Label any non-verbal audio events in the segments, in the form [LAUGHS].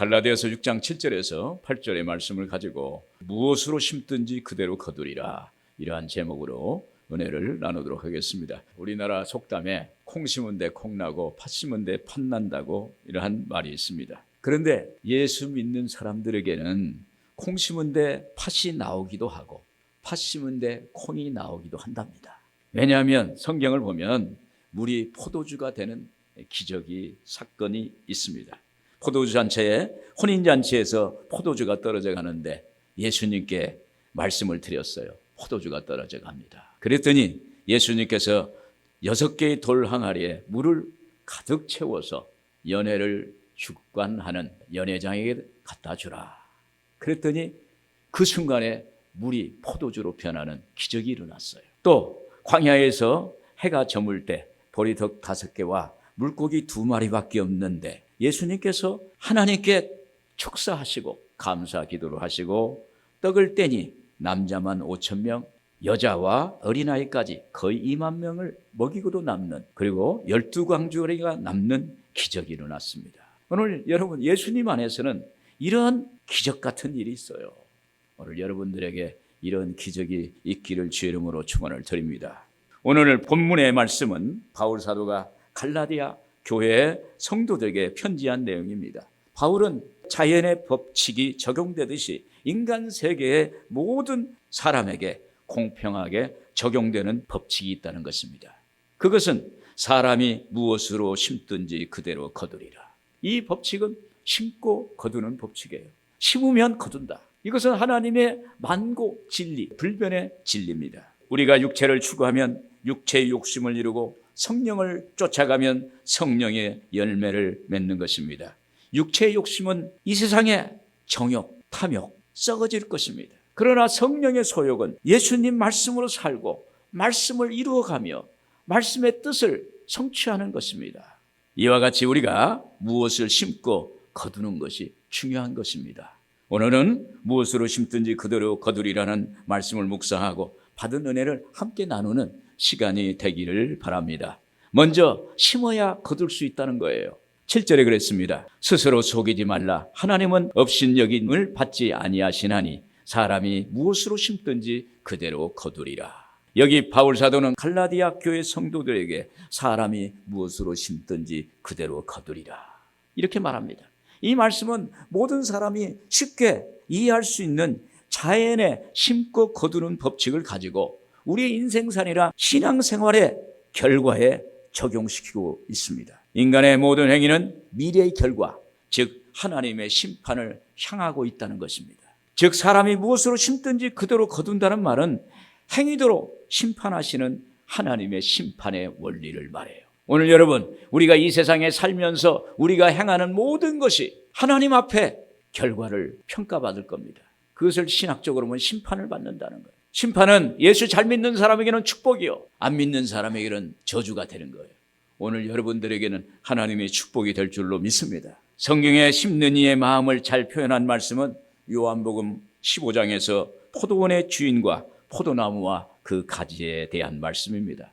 갈라디아서 6장 7절에서 8절의 말씀을 가지고 무엇으로 심든지 그대로 거두리라 이러한 제목으로 은혜를 나누도록 하겠습니다. 우리나라 속담에 콩 심은 데 콩 나고 팥 심은 데 팥 난다고 이러한 말이 있습니다. 그런데 예수 믿는 사람들에게는 콩 심은 데 팥이 나오기도 하고 팥 심은 데 콩이 나오기도 한답니다. 왜냐하면 성경을 보면 물이 포도주가 되는 기적이 사건이 있습니다. 포도주 잔치에 혼인 잔치에서 포도주가 떨어져 가는데 예수님께 말씀을 드렸어요. 포도주가 떨어져 갑니다. 그랬더니 예수님께서 여섯 개의 돌 항아리에 물을 가득 채워서 연회를 주관하는 연회장에게 갖다 주라. 그랬더니 그 순간에 물이 포도주로 변하는 기적이 일어났어요. 또 광야에서 해가 저물 때 보리떡 다섯 개와 물고기 두 마리밖에 없는데 예수님께서 하나님께 축사하시고 감사 기도를 하시고 떡을 떼니 남자만 5천 명, 여자와 어린아이까지 거의 2만 명을 먹이고도 남는 그리고 열두 광주리가 남는 기적이 일어났습니다. 오늘 여러분 예수님 안에서는 이런 기적 같은 일이 있어요. 오늘 여러분들에게 이런 기적이 있기를 주의 이름으로 축원을 드립니다. 오늘 본문의 말씀은 바울 사도가 갈라디아 교회 성도들에게 편지한 내용입니다. 바울은 자연의 법칙이 적용되듯이 인간 세계의 모든 사람에게 공평하게 적용되는 법칙이 있다는 것입니다. 그것은 사람이 무엇으로 심든지 그대로 거두리라. 이 법칙은 심고 거두는 법칙이에요. 심으면 거둔다. 이것은 하나님의 만고 진리, 불변의 진리입니다. 우리가 육체를 추구하면 육체의 욕심을 이루고 성령을 쫓아가면 성령의 열매를 맺는 것입니다. 육체의 욕심은 이 세상의 정욕, 탐욕, 썩어질 것입니다. 그러나 성령의 소욕은 예수님 말씀으로 살고 말씀을 이루어가며 말씀의 뜻을 성취하는 것입니다. 이와 같이 우리가 무엇을 심고 거두는 것이 중요한 것입니다. 오늘은 무엇으로 심든지 그대로 거두리라는 말씀을 묵상하고 받은 은혜를 함께 나누는 시간이 되기를 바랍니다. 먼저 심어야 거둘 수 있다는 거예요. 7절에 그랬습니다. 스스로 속이지 말라. 하나님은 업신 여김을 받지 아니하시나니 사람이 무엇으로 심든지 그대로 거두리라. 여기 바울 사도는 갈라디아 교회 성도들에게 사람이 무엇으로 심든지 그대로 거두리라. 이렇게 말합니다. 이 말씀은 모든 사람이 쉽게 이해할 수 있는 자연의 심고 거두는 법칙을 가지고 우리의 인생산이라 신앙생활의 결과에 적용시키고 있습니다. 인간의 모든 행위는 미래의 결과, 즉 하나님의 심판을 향하고 있다는 것입니다. 즉 사람이 무엇으로 심든지 그대로 거둔다는 말은 행위대로 심판하시는 하나님의 심판의 원리를 말해요. 오늘 여러분, 우리가 이 세상에 살면서 우리가 행하는 모든 것이 하나님 앞에 결과를 평가받을 겁니다. 그것을 신학적으로 보면 심판을 받는다는 거예요. 심판은 예수 잘 믿는 사람에게는 축복이요. 안 믿는 사람에게는 저주가 되는 거예요. 오늘 여러분들에게는 하나님의 축복이 될 줄로 믿습니다. 성경에 심는 이의 마음을 잘 표현한 말씀은 요한복음 15장에서 포도원의 주인과 포도나무와 그 가지에 대한 말씀입니다.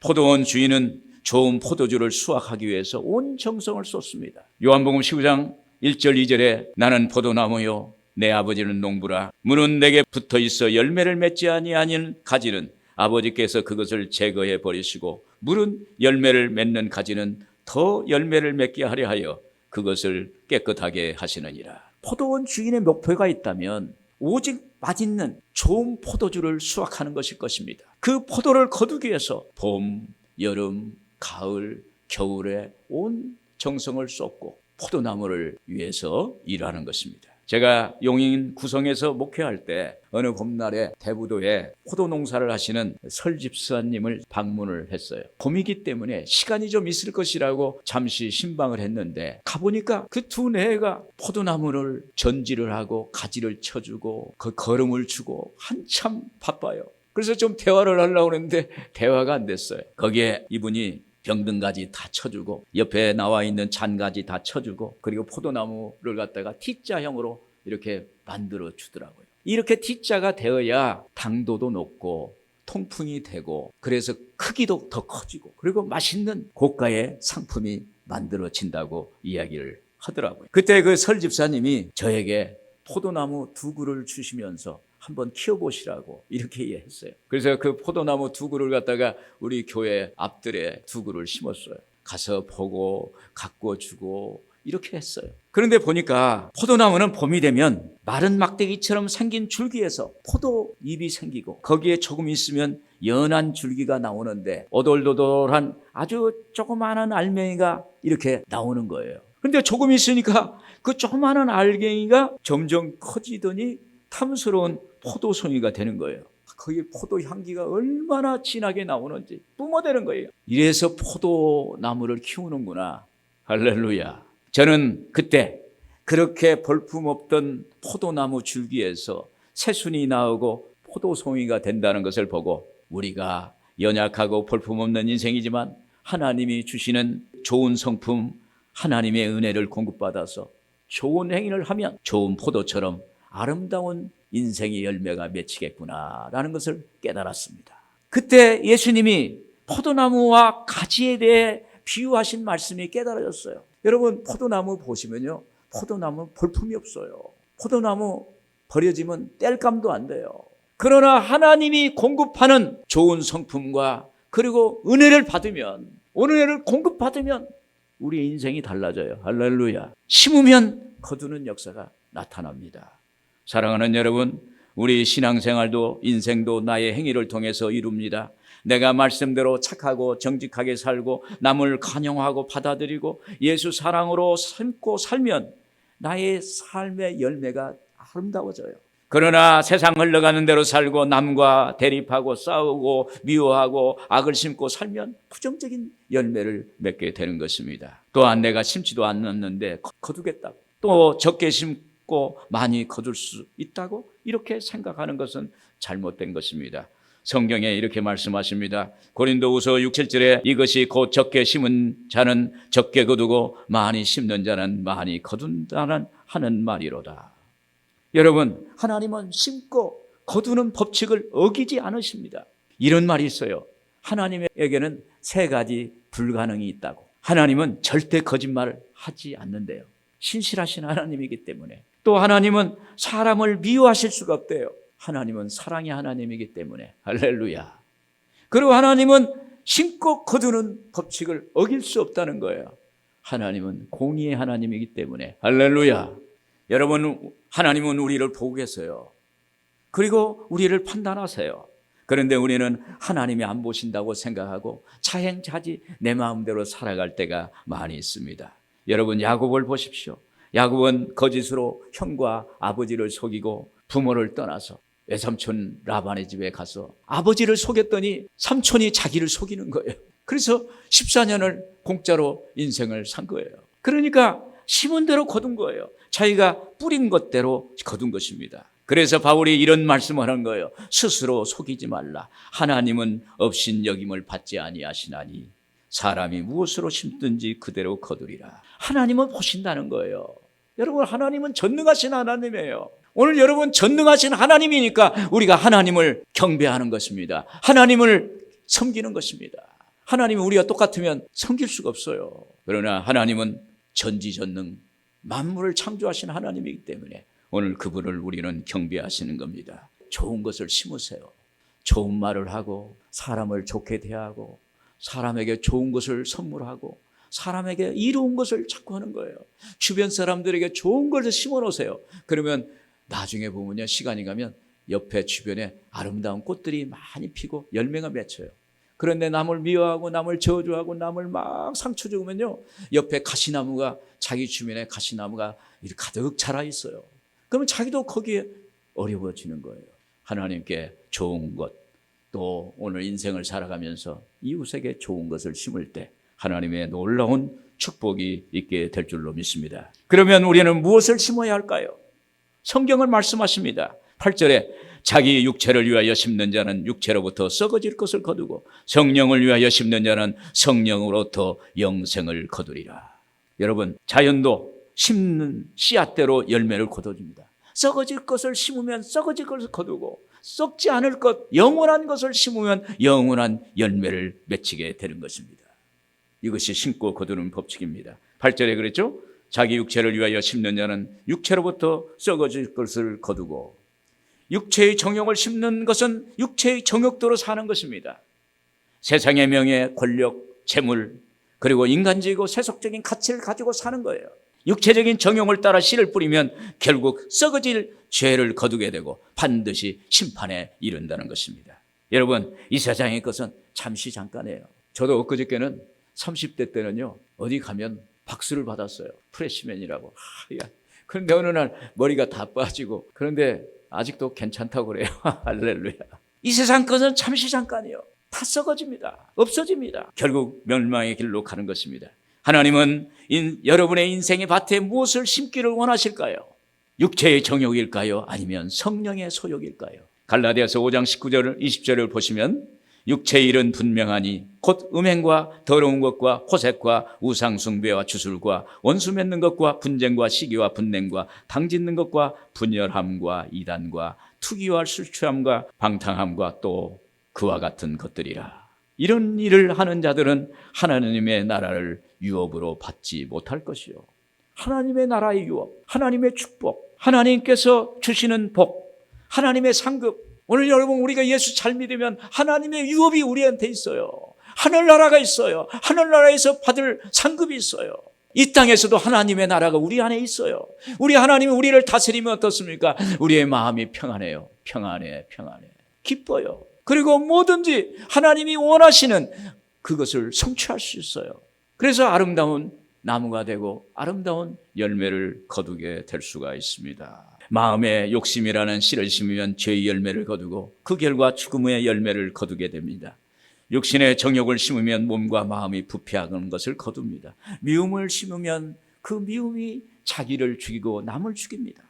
포도원 주인은 좋은 포도주를 수확하기 위해서 온 정성을 쏟습니다. 요한복음 15장 1절 2절에 나는 포도나무요 내 아버지는 농부라 문은 내게 붙어 있어 열매를 맺지 아니하는 가지는 아버지께서 그것을 제거해 버리시고 물은 열매를 맺는 가지는 더 열매를 맺게 하려 하여 그것을 깨끗하게 하시느니라. 포도원 주인의 목표가 있다면 오직 맛있는 좋은 포도주를 수확하는 것일 것입니다. 그 포도를 거두기 위해서 봄, 여름, 가을, 겨울에 온 정성을 쏟고 포도나무를 위해서 일하는 것입니다. 제가 용인 구성에서 목회할 때 어느 봄날에 대부도에 포도 농사를 하시는 설집사님을 방문을 했어요. 봄이기 때문에 시간이 좀 있을 것이라고 잠시 신방을 했는데 가보니까 그 두 내가 포도나무를 전지를 하고 가지를 쳐주고 그 거름을 주고 한참 바빠요. 그래서 좀 대화를 하려고 했는데 대화가 안 됐어요. 거기에 이분이 병든가지 다 쳐주고 옆에 나와 있는 잔가지 다 쳐주고 그리고 포도나무를 갖다가 T자형으로 이렇게 만들어 주더라고요. 이렇게 T자가 되어야 당도도 높고 통풍이 되고 그래서 크기도 더 커지고 그리고 맛있는 고가의 상품이 만들어진다고 이야기를 하더라고요. 그때 그 설 집사님이 저에게 포도나무 두 그루를 주시면서 한번 키워보시라고 [LAUGHS] 이렇게 했어요. 그래서 그 포도나무 두 그루를 갖다가 우리 교회 앞들에 두 그루를 심었어요. 가서 보고 가꾸어 주고 이렇게 했어요. 그런데 보니까 포도나무는 봄이 되면 마른 막대기처럼 생긴 줄기에서 포도잎이 생기고 거기에 조금 있으면 연한 줄기가 나오는데 오돌도돌한 아주 조그마한 알맹이가 이렇게 나오는 거예요. 근데 조금 있으니까 그 조그마한 알갱이가 점점 커지더니 탐스러운 포도송이가 되는 거예요. 거기 포도 향기가 얼마나 진하게 나오는지 뿜어대는 거예요. 이래서 포도나무를 키우는구나. 할렐루야. 저는 그때 그렇게 볼품 없던 포도나무 줄기에서 새순이 나오고 포도송이가 된다는 것을 보고 우리가 연약하고 볼품 없는 인생이지만 하나님이 주시는 좋은 성품, 하나님의 은혜를 공급받아서 좋은 행위를 하면 좋은 포도처럼 아름다운 인생의 열매가 맺히겠구나라는 것을 깨달았습니다. 그때 예수님이 포도나무와 가지에 대해 비유하신 말씀이 깨달아졌어요. 여러분 포도나무 보시면요. 포도나무 볼품이 없어요. 포도나무 버려지면 뗄감도 안 돼요. 그러나 하나님이 공급하는 좋은 성품과 그리고 은혜를 받으면 은혜를 공급받으면 우리 인생이 달라져요. 할렐루야. 심으면 거두는 역사가 나타납니다. 사랑하는 여러분, 우리 신앙생활도 인생도 나의 행위를 통해서 이룹니다. 내가 말씀대로 착하고 정직하게 살고 남을 관용하고 받아들이고 예수 사랑으로 삶고 살면 나의 삶의 열매가 아름다워져요. 그러나 세상 흘러가는 대로 살고 남과 대립하고 싸우고 미워하고 악을 심고 살면 부정적인 열매를 맺게 되는 것입니다. 또한 내가 심지도 않았는데 거두겠다. 또 적게 심 고 많이 거둘 수 있다고 이렇게 생각하는 것은 잘못된 것입니다. 성경에 이렇게 말씀하십니다. 고린도후서 6, 7절에 이것이 곧 적게 심은 자는 적게 거두고 많이 심는 자는 많이 거둔다는 하는 말이로다. 여러분, 하나님은 심고 거두는 법칙을 어기지 않으십니다. 이런 말이 있어요. 하나님에게는 세 가지 불가능이 있다고. 하나님은 절대 거짓말을 하지 않는데요. 신실하신 하나님이기 때문에. 또 하나님은 사람을 미워하실 수가 없대요. 하나님은 사랑의 하나님이기 때문에. 할렐루야. 그리고 하나님은 심고 거두는 법칙을 어길 수 없다는 거예요. 하나님은 공의의 하나님이기 때문에. 할렐루야. 여러분, 하나님은 우리를 보고 계세요. 그리고 우리를 판단하세요. 그런데 우리는 하나님이 안 보신다고 생각하고 자행자지 내 마음대로 살아갈 때가 많이 있습니다. 여러분, 야곱을 보십시오. 야곱은 거짓으로 형과 아버지를 속이고 부모를 떠나서 외삼촌 라반의 집에 가서 아버지를 속였더니 삼촌이 자기를 속이는 거예요. 그래서 14년을 공짜로 인생을 산 거예요. 그러니까 심은 대로 거둔 거예요. 자기가 뿌린 것대로 거둔 것입니다. 그래서 바울이 이런 말씀을 하는 거예요. 스스로 속이지 말라. 하나님은 없인 여김을 받지 아니하시나니 사람이 무엇으로 심든지 그대로 거두리라. 하나님은 보신다는 거예요. 여러분 하나님은 전능하신 하나님이에요. 오늘 여러분 전능하신 하나님이니까 우리가 하나님을 경배하는 것입니다. 하나님을 섬기는 것입니다. 하나님이 우리가 똑같으면 섬길 수가 없어요. 그러나 하나님은 전지전능 만물을 창조하신 하나님이기 때문에 오늘 그분을 우리는 경배하시는 겁니다. 좋은 것을 심으세요. 좋은 말을 하고 사람을 좋게 대하고 사람에게 좋은 것을 선물하고 사람에게 이로운 것을 자꾸 하는 거예요. 주변 사람들에게 좋은 것을 심어 놓으세요. 그러면 나중에 보면요. 시간이 가면 옆에 주변에 아름다운 꽃들이 많이 피고 열매가 맺혀요. 그런데 남을 미워하고 남을 저주하고 남을 막 상처 주면요. 옆에 가시나무가 자기 주변에 가시나무가 가득 자라 있어요. 그러면 자기도 거기에 어려워지는 거예요. 하나님께 좋은 것, 또 오늘 인생을 살아가면서 이웃에게 좋은 것을 심을 때 하나님의 놀라운 축복이 있게 될 줄로 믿습니다. 그러면 우리는 무엇을 심어야 할까요? 성경을 말씀하십니다. 8절에 자기 육체를 위하여 심는 자는 육체로부터 썩어질 것을 거두고 성령을 위하여 심는 자는 성령으로부터 영생을 거두리라. 여러분, 자연도 심는 씨앗대로 열매를 거둬줍니다. 썩어질 것을 심으면 썩어질 것을 거두고 썩지 않을 것, 영원한 것을 심으면 영원한 열매를 맺히게 되는 것입니다. 이것이 심고 거두는 법칙입니다. 8절에 그랬죠? 자기 육체를 위하여 심는 자는 육체로부터 썩어질 것을 거두고 육체의 정욕을 심는 것은 육체의 정욕대로 사는 것입니다. 세상의 명예, 권력, 재물, 그리고 인간적이고 세속적인 가치를 가지고 사는 거예요. 육체적인 정욕을 따라 씨를 뿌리면 결국 썩어질 죄를 거두게 되고 반드시 심판에 이른다는 것입니다. 여러분, 이 세상의 것은 잠시 잠깐이에요. 저도 엊그저께는 30대 때는요, 어디 가면 박수를 받았어요. 프레시맨이라고. 하, 야. 그런데 어느 날 머리가 다 빠지고, 그런데 아직도 괜찮다고 그래요. [LAUGHS] 할렐루야. 이 세상 것은 잠시 잠깐이요. 다 썩어집니다. 없어집니다. 결국 멸망의 길로 가는 것입니다. 하나님은 인, 여러분의 인생의 밭에 무엇을 심기를 원하실까요? 육체의 정욕일까요? 아니면 성령의 소욕일까요? 갈라디아서 5장 19절 20절을 보시면 육체의 일은 분명하니 곧 음행과 더러운 것과 호색과 우상 숭배와 주술과 원수 맺는 것과 분쟁과 시기와 분냉과 당짓는 것과 분열함과 이단과 투기와 술 취함과 방탕함과 또 그와 같은 것들이라. 이런 일을 하는 자들은 하나님의 나라를 유업으로 받지 못할 것이요. 하나님의 나라의 유업, 하나님의 축복, 하나님께서 주시는 복, 하나님의 상급. 오늘 여러분 우리가 예수 잘 믿으면 하나님의 유업이 우리한테 있어요. 하늘나라가 있어요. 하늘나라에서 받을 상급이 있어요. 이 땅에서도 하나님의 나라가 우리 안에 있어요. 우리 하나님이 우리를 다스리면 어떻습니까? 우리의 마음이 평안해요. 평안해, 평안해. 기뻐요. 그리고 뭐든지 하나님이 원하시는 그것을 성취할 수 있어요. 그래서 아름다운 나무가 되고 아름다운 열매를 거두게 될 수가 있습니다. 마음의 욕심이라는 씨를 심으면 죄의 열매를 거두고 그 결과 죽음의 열매를 거두게 됩니다. 육신의 정욕을 심으면 몸과 마음이 부패하는 것을 거둡니다. 미움을 심으면 그 미움이 자기를 죽이고 남을 죽입니다.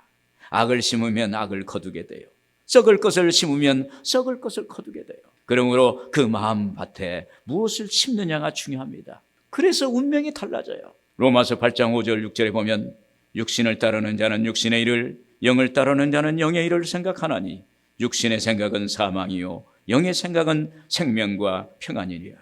악을 심으면 악을 거두게 돼요. 썩을 것을 심으면 썩을 것을 거두게 돼요. 그러므로 그 마음 밭에 무엇을 심느냐가 중요합니다. 그래서 운명이 달라져요. 로마서 8장 5절 6절에 보면 육신을 따르는 자는 육신의 일을 영을 따르는 자는 영의 일을 생각하나니 육신의 생각은 사망이요 영의 생각은 생명과 평안이니라.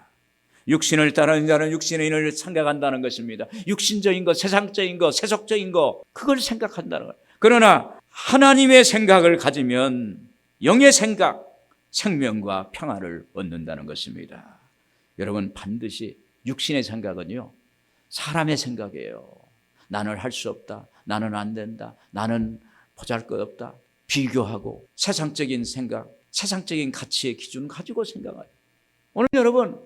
육신을 따르는 자는 육신의 일을 생각한다는 것입니다. 육신적인 것, 세상적인 것, 세속적인 것 그걸 생각한다는 것. 그러나 하나님의 생각을 가지면 영의 생각, 생명과 평안을 얻는다는 것입니다. 여러분 반드시 육신의 생각은요 사람의 생각이에요. 나는 할 수 없다. 나는 안 된다. 나는 보잘 것 없다. 비교하고 세상적인 생각, 세상적인 가치의 기준 가지고 생각해요. 오늘 여러분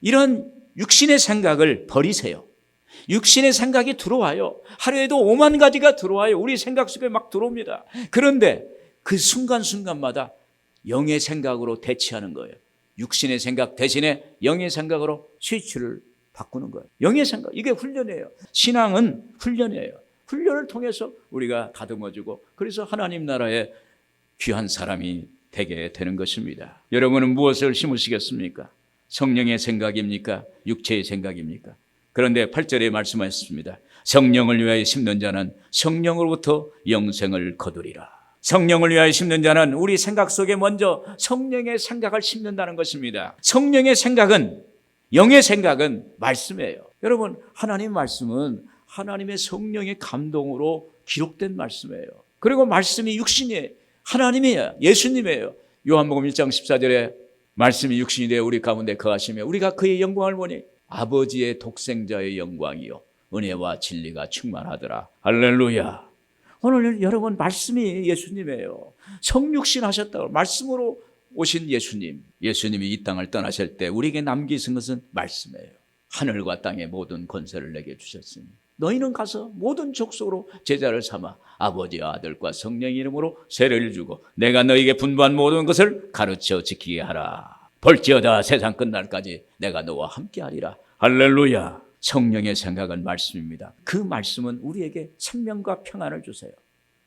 이런 육신의 생각을 버리세요. 육신의 생각이 들어와요. 하루에도 오만 가지가 들어와요. 우리 생각 속에 막 들어옵니다. 그런데 그 순간순간마다 영의 생각으로 대치하는 거예요. 육신의 생각 대신에 영의 생각으로 스위치를 바꾸는 거예요. 영의 생각. 이게 훈련이에요. 신앙은 훈련이에요. 훈련을 통해서 우리가 다듬어주고 그래서 하나님 나라의 귀한 사람이 되게 되는 것입니다. 여러분은 무엇을 심으시겠습니까? 성령의 생각입니까? 육체의 생각입니까? 그런데 8절에 말씀하셨습니다. 성령을 위하여 심는 자는 성령으로부터 영생을 거두리라. 성령을 위하여 심는 자는 우리 생각 속에 먼저 성령의 생각을 심는다는 것입니다. 성령의 생각은 영의 생각은 말씀이에요. 여러분, 하나님 말씀은 하나님의 성령의 감동으로 기록된 말씀이에요. 그리고 말씀이 육신이에요. 하나님이에요. 예수님이에요. 요한복음 1장 14절에 말씀이 육신이 되어 우리 가운데 거하시며 우리가 그의 영광을 보니 아버지의 독생자의 영광이요 은혜와 진리가 충만하더라. 할렐루야. 오늘 여러분 말씀이 예수님이에요. 성육신 하셨다고 말씀으로 오신 예수님. 예수님이 이 땅을 떠나실 때 우리에게 남기신 것은 말씀이에요. 하늘과 땅의 모든 권세를 내게 주셨으니 너희는 가서 모든 족속으로 제자를 삼아 아버지와 아들과 성령 이름으로 세례를 주고 내가 너희에게 분부한 모든 것을 가르쳐 지키게 하라. 볼지어다 세상 끝날까지 내가 너와 함께하리라. 할렐루야. 성령의 생각은 말씀입니다. 그 말씀은 우리에게 생명과 평안을 주세요.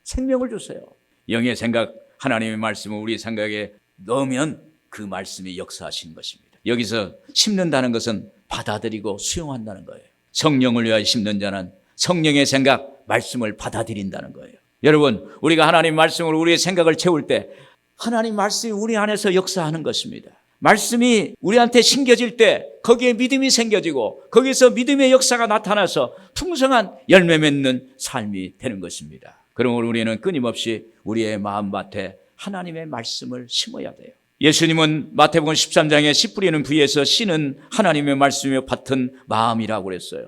생명을 주세요. 영의 생각, 하나님의 말씀을 우리 생각에 넣으면 그 말씀이 역사하신 것입니다. 여기서 심는다는 것은 받아들이고 수용한다는 거예요. 성령을 위하여 심는 자는 성령의 생각, 말씀을 받아들인다는 거예요. 여러분, 우리가 하나님 말씀으로 우리의 생각을 채울 때 하나님 말씀이 우리 안에서 역사하는 것입니다. 말씀이 우리한테 심겨질 때 거기에 믿음이 생겨지고 거기서 믿음의 역사가 나타나서 풍성한 열매 맺는 삶이 되는 것입니다. 그러므로 우리는 끊임없이 우리의 마음밭에 하나님의 말씀을 심어야 돼요. 예수님은 마태복음 13장에 씨 뿌리는 부위에서 씨는 하나님의 말씀이며 밭은 마음이라고 그랬어요.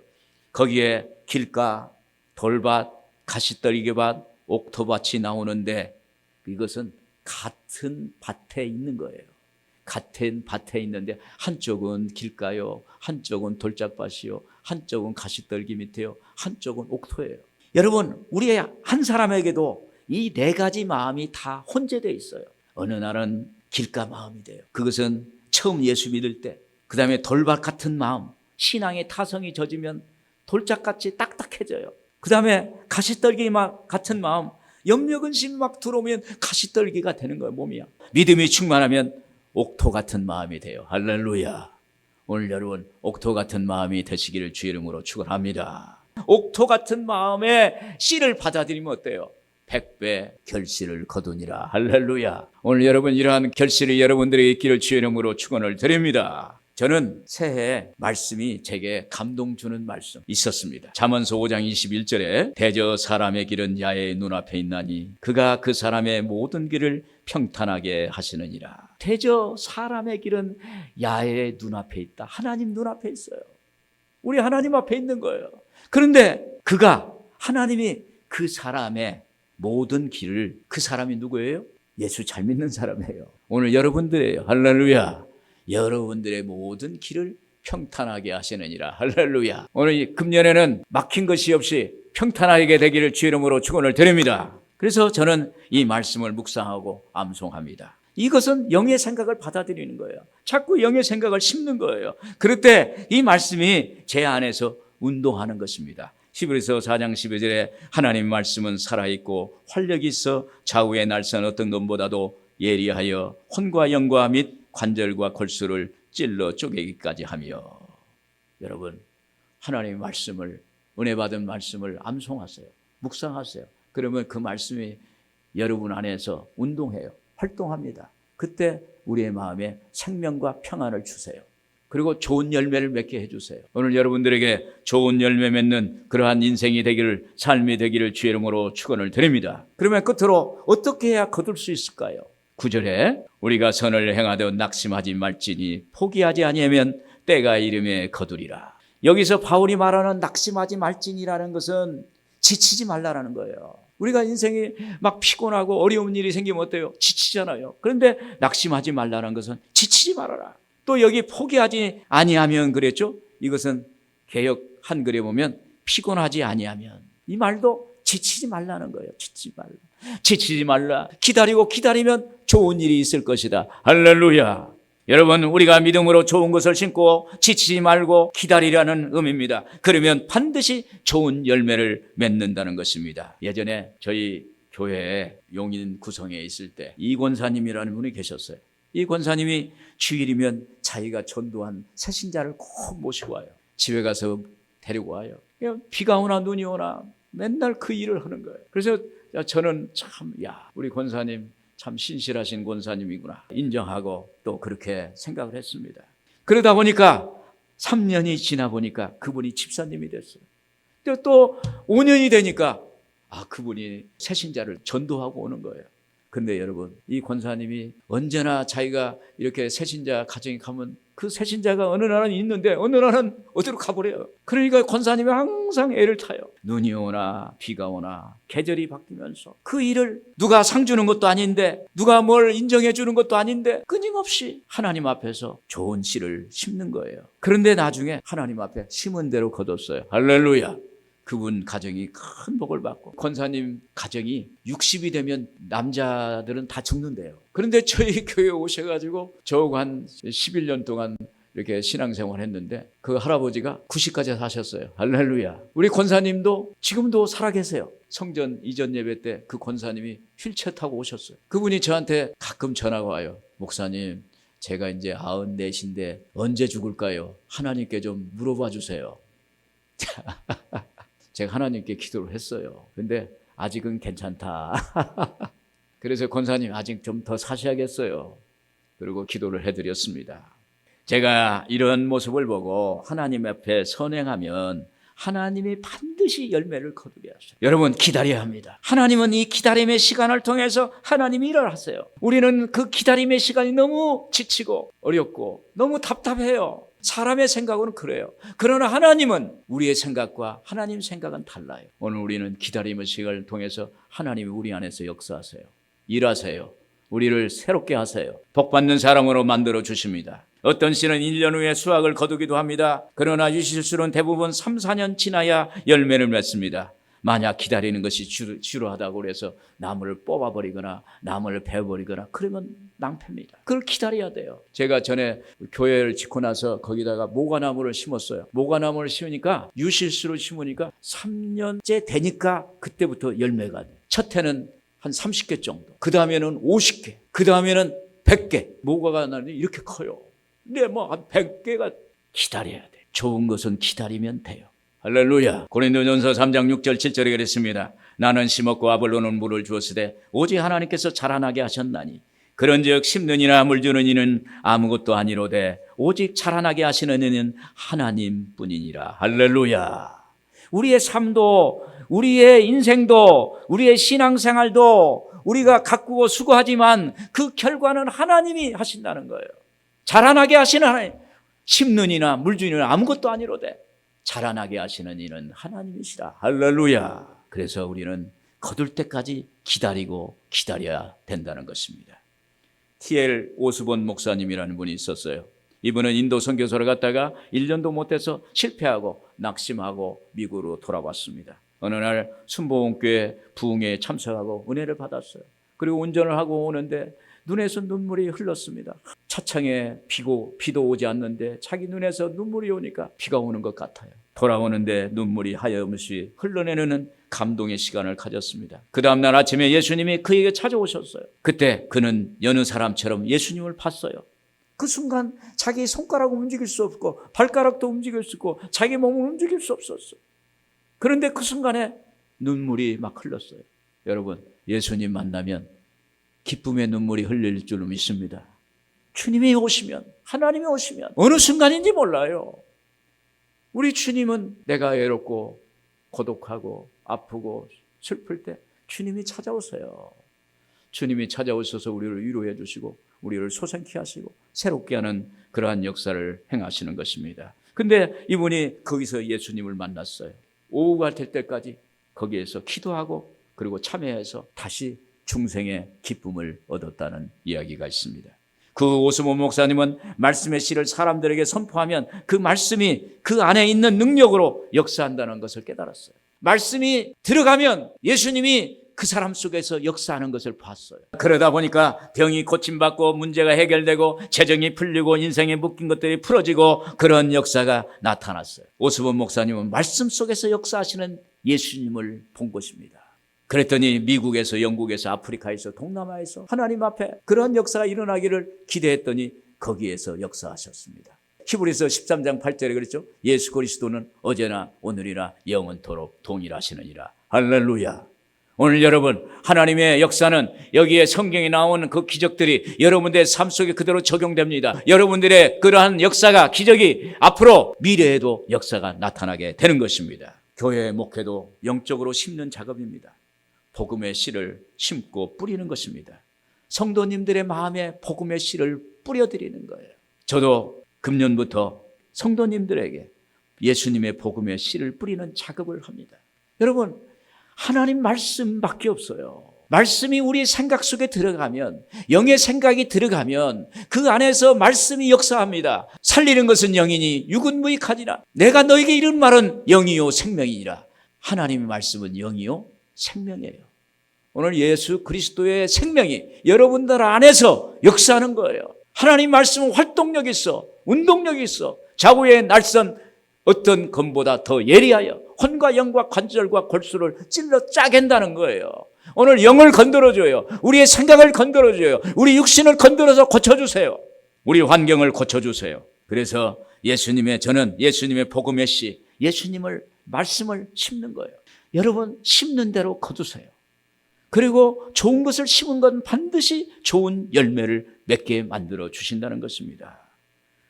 거기에 길가, 돌밭, 가시떨기밭, 옥토밭이 나오는데 이것은 같은 밭에 있는 거예요. 같은 밭에 있는데 한쪽은 길가요, 한쪽은 돌짝밭이요, 한쪽은 가시떨기 밑에요, 한쪽은 옥토예요. 여러분, 우리의 한 사람에게도 이 네 가지 마음이 다 혼재되어 있어요. 어느 날은 길가 마음이 돼요. 그것은 처음 예수 믿을 때, 그 다음에 돌밭 같은 마음, 신앙의 타성이 젖으면 돌짝같이 딱딱해져요. 그 다음에 가시떨기 막 같은 마음, 염려 근심 막 들어오면 가시떨기가 되는 거예요, 몸이야. 믿음이 충만하면 옥토 같은 마음이 돼요. 할렐루야. 오늘 여러분 옥토 같은 마음이 되시기를 주 이름으로 축원합니다. 옥토 같은 마음에 씨를 받아들이면 어때요? 백배 결실을 거두니라. 할렐루야. 오늘 여러분 이러한 결실이 여러분들에게 있기를 주 이름으로 축원을 드립니다. 저는 새해 말씀이 제게 감동 주는 말씀 있었습니다. 잠언서 5장 21절에 대저 사람의 길은 야의 눈앞에 있나니 그가 그 사람의 모든 길을 평탄하게 하시느니라. 대저 사람의 길은 야의 눈앞에 있다. 하나님 눈앞에 있어요. 우리 하나님 앞에 있는 거예요. 그런데 그가 하나님이 그 사람의 모든 길을 그 사람이 누구예요? 예수 잘 믿는 사람이에요. 오늘 여러분들이에요. 할렐루야. 여러분들의 모든 길을 평탄하게 하시느니라. 할렐루야. 오늘 이 금년에는 막힌 것이 없이 평탄하게 되기를 주 이름으로 축원을 드립니다. 그래서 저는 이 말씀을 묵상하고 암송합니다. 이것은 영의 생각을 받아들이는 거예요. 자꾸 영의 생각을 심는 거예요. 그럴 때 이 말씀이 제 안에서 운동하는 것입니다. 히브리서 4장 12절에 하나님 말씀은 살아있고 활력이 있어 좌우의 날선 어떤 놈보다도 예리하여 혼과 영과 및 관절과 골수를 찔러 쪼개기까지 하며 여러분 하나님의 말씀을 은혜 받은 말씀을 암송하세요. 묵상하세요. 그러면 그 말씀이 여러분 안에서 운동해요. 활동합니다. 그때 우리의 마음에 생명과 평안을 주세요. 그리고 좋은 열매를 맺게 해주세요. 오늘 여러분들에게 좋은 열매 맺는 그러한 인생이 되기를, 삶이 되기를 주의 이름으로 축원을 드립니다. 그러면 끝으로 어떻게 해야 거둘 수 있을까요? 9절에 우리가 선을 행하되 낙심하지 말지니 포기하지 아니하면 때가 이름에 거두리라. 여기서 바울이 말하는 낙심하지 말지니라는 것은 지치지 말라라는 거예요. 우리가 인생이 막 피곤하고 어려운 일이 생기면 어때요? 지치잖아요. 그런데 낙심하지 말라는 것은 지치지 말아라. 또 여기 포기하지 아니하면 그랬죠? 이것은 개혁 한글에 보면 피곤하지 아니하면 이 말도 지치지 말라는 거예요. 지치지 말라. 지치지 말라. 기다리고 기다리면 좋은 일이 있을 것이다. 할렐루야. 여러분, 우리가 믿음으로 좋은 것을 심고 지치지 말고 기다리라는 의미입니다. 그러면 반드시 좋은 열매를 맺는다는 것입니다. 예전에 저희 교회에 용인 구성에 있을 때 이 권사님이라는 분이 계셨어요. 이 권사님이 주일이면 자기가 전도한 새신자를 꼭 모시고 와요. 집에 가서 데리고 와요. 그냥 비가 오나 눈이 오나 맨날 그 일을 하는 거예요. 그래서 저는 참, 야, 우리 권사님 참 신실하신 권사님이구나. 인정하고 또 그렇게 생각을 했습니다. 그러다 보니까 3년이 지나 보니까 그분이 집사님이 됐어요. 또, 또 5년이 되니까 아, 그분이 새신자를 전도하고 오는 거예요. 근데 여러분, 이 권사님이 언제나 자기가 이렇게 새신자 가정에 가면 그 새신자가 어느 날은 있는데 어느 날은 어디로 가버려요. 그러니까 권사님이 항상 애를 타요. 눈이 오나 비가 오나 계절이 바뀌면서 그 일을 누가 상 주는 것도 아닌데 누가 뭘 인정해 주는 것도 아닌데 끊임없이 하나님 앞에서 좋은 씨를 심는 거예요. 그런데 나중에 하나님 앞에 심은 대로 거뒀어요. 할렐루야. 그분 가정이 큰 복을 받고 권사님 가정이 60이 되면 남자들은 다 죽는데요. 그런데 저희 [LAUGHS] 교회 오셔가지고 저하고 한 11년 동안 이렇게 신앙생활 했는데 그 할아버지가 90까지 사셨어요. 할렐루야. 우리 권사님도 지금도 살아계세요. 성전 이전 예배 때 그 권사님이 휠체어 타고 오셨어요. 그분이 저한테 가끔 전화가 와요. 목사님, 제가 이제 94인데 언제 죽을까요? 하나님께 좀 물어봐 주세요. [LAUGHS] 제가 하나님께 기도를 했어요. 근데 아직은 괜찮다. [LAUGHS] 그래서 권사님 아직 좀 더 사셔야겠어요. 그리고 기도를 해드렸습니다. 제가 이런 모습을 보고 하나님 앞에 선행하면 하나님이 반드시 열매를 거두게 하셔요. 여러분 기다려야 합니다. 하나님은 이 기다림의 시간을 통해서 하나님이 일을 하세요. 우리는 그 기다림의 시간이 너무 지치고 어렵고 너무 답답해요. 사람의 생각은 그래요. 그러나 하나님은 우리의 생각과 하나님 생각은 달라요. 오늘 우리는 기다림의 시간을 통해서 하나님이 우리 안에서 역사하세요. 일하세요. 우리를 새롭게 하세요. 복받는 사람으로 만들어 주십니다. 어떤 씨는 1년 후에 수확을 거두기도 합니다. 그러나 유실수는 대부분 3, 4년 지나야 열매를 맺습니다. 만약 기다리는 것이 지루, 지루하다고 그래서 나무를 뽑아버리거나 나무를 베어버리거나 그러면 낭패입니다. 그걸 기다려야 돼요. 제가 전에 교회를 짓고 나서 거기다가 모과나무를 심었어요. 모과나무를 심으니까 유실수로 심으니까 3년째 되니까 그때부터 열매가 돼. 첫 해는 한 30개 정도. 그 다음에는 50개. 그 다음에는 100개. 모과가 나는데 이렇게 커요. 근데 뭐 한 100개가 기다려야 돼. 좋은 것은 기다리면 돼요. 할렐루야. 고린도전서 3장 6절 7절에 그랬습니다. 나는 심었고 아볼로는 물을 주었으되 오직 하나님께서 자라나게 하셨나니 그런즉 심는 이나 물 주는 이는 아무것도 아니로되 오직 자라나게 하시는 이는 하나님뿐이니라. 할렐루야. 우리의 삶도 우리의 인생도 우리의 신앙생활도 우리가 가꾸고 수고하지만 그 결과는 하나님이 하신다는 거예요. 자라나게 하시는 하나님. 심는 이나 물 주는 이는 아무것도 아니로되 자라나게 하시는 이는 하나님이시라. 할렐루야. 그래서 우리는 거둘 때까지 기다리고 기다려야 된다는 것입니다. T.L. 오스본 목사님이라는 분이 있었어요. 이분은 인도 선교사를 갔다가 1년도 못해서 실패하고 낙심하고 미국으로 돌아왔습니다. 어느 날 순복음교회 부흥회에 참석하고 은혜를 받았어요. 그리고 운전을 하고 오는데 눈에서 눈물이 흘렀습니다. 차창에 비고 비도 오지 않는데 자기 눈에서 눈물이 오니까 비가 오는 것 같아요. 돌아오는데 눈물이 하염없이 흘러내리는 감동의 시간을 가졌습니다. 그 다음날 아침에 예수님이 그에게 찾아오셨어요. 그때 그는 여느 사람처럼 예수님을 봤어요. 그 순간 자기 손가락을 움직일 수 없고 발가락도 움직일 수 없고 자기 몸을 움직일 수 없었어. 그런데 그 순간에 눈물이 막 흘렀어요. 여러분, 예수님 만나면 기쁨의 눈물이 흘릴 줄 믿습니다. 주님이 오시면, 하나님이 오시면 어느 순간인지 몰라요. 우리 주님은 내가 외롭고 고독하고 아프고 슬플 때 주님이 찾아오세요. 주님이 찾아오셔서 우리를 위로해 주시고 우리를 소생케 하시고 새롭게 하는 그러한 역사를 행하시는 것입니다. 근데 이분이 거기서 예수님을 만났어요. 오후가 될 때까지 거기에서 기도하고 그리고 참여해서 다시 중생의 기쁨을 얻었다는 이야기가 있습니다. 그 오스모 목사님은 말씀의 씨를 사람들에게 선포하면 그 말씀이 그 안에 있는 능력으로 역사한다는 것을 깨달았어요. 말씀이 들어가면 예수님이 그 사람 속에서 역사하는 것을 봤어요. 그러다 보니까 병이 고침받고 문제가 해결되고 재정이 풀리고 인생에 묶인 것들이 풀어지고 그런 역사가 나타났어요. 오스본 목사님은 말씀 속에서 역사하시는 예수님을 본 것입니다. 그랬더니 미국에서 영국에서 아프리카에서 동남아에서 하나님 앞에 그런 역사가 일어나기를 기대했더니 거기에서 역사하셨습니다. 히브리서 13장 8절에 그랬죠. 예수 그리스도는 어제나 오늘이나 영원토록 동일하시느니라. 할렐루야. 오늘 여러분 하나님의 역사는 여기에 성경에 나오는 그 기적들이 여러분들의 삶 속에 그대로 적용됩니다. 여러분들의 그러한 역사가 기적이 앞으로 미래에도 역사가 나타나게 되는 것입니다. 교회 목회도 영적으로 심는 작업입니다. 복음의 씨를 심고 뿌리는 것입니다. 성도님들의 마음에 복음의 씨를 뿌려드리는 거예요. 저도 금년부터 성도님들에게 예수님의 복음의 씨를 뿌리는 작업을 합니다. 여러분, 하나님 말씀밖에 없어요. 말씀이 우리 생각 속에 들어가면, 영의 생각이 들어가면 그 안에서 말씀이 역사합니다. 살리는 것은 영이니 육은 무익하니라. 내가 너에게 이른 말은 영이요 생명이니라. 하나님의 말씀은 영이요 생명이에요. 오늘 예수 그리스도의 생명이 여러분들 안에서 역사하는 거예요. 하나님 말씀은 활동력이 있어, 운동력이 있어. 자구의 날선 어떤 검보다 더 예리하여 혼과 영과 관절과 골수를 찔러 짜겐다는 거예요. 오늘 영을 건드려줘요. 우리의 생각을 건드려줘요. 우리 육신을 건드려서 고쳐주세요. 우리 환경을 고쳐주세요. 그래서 예수님의 저는 예수님의 복음의 씨, 예수님을 말씀을 심는 거예요. 여러분 심는 대로 거두세요. 그리고 좋은 것을 심은 건 반드시 좋은 열매를 맺게 만들어 주신다는 것입니다.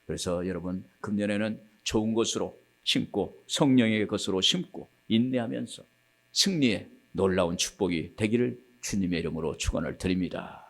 그래서 여러분 금년에는 좋은 것으로 심고 성령의 것으로 심고 인내하면서 승리의 놀라운 축복이 되기를 주님의 이름으로 축원을 드립니다.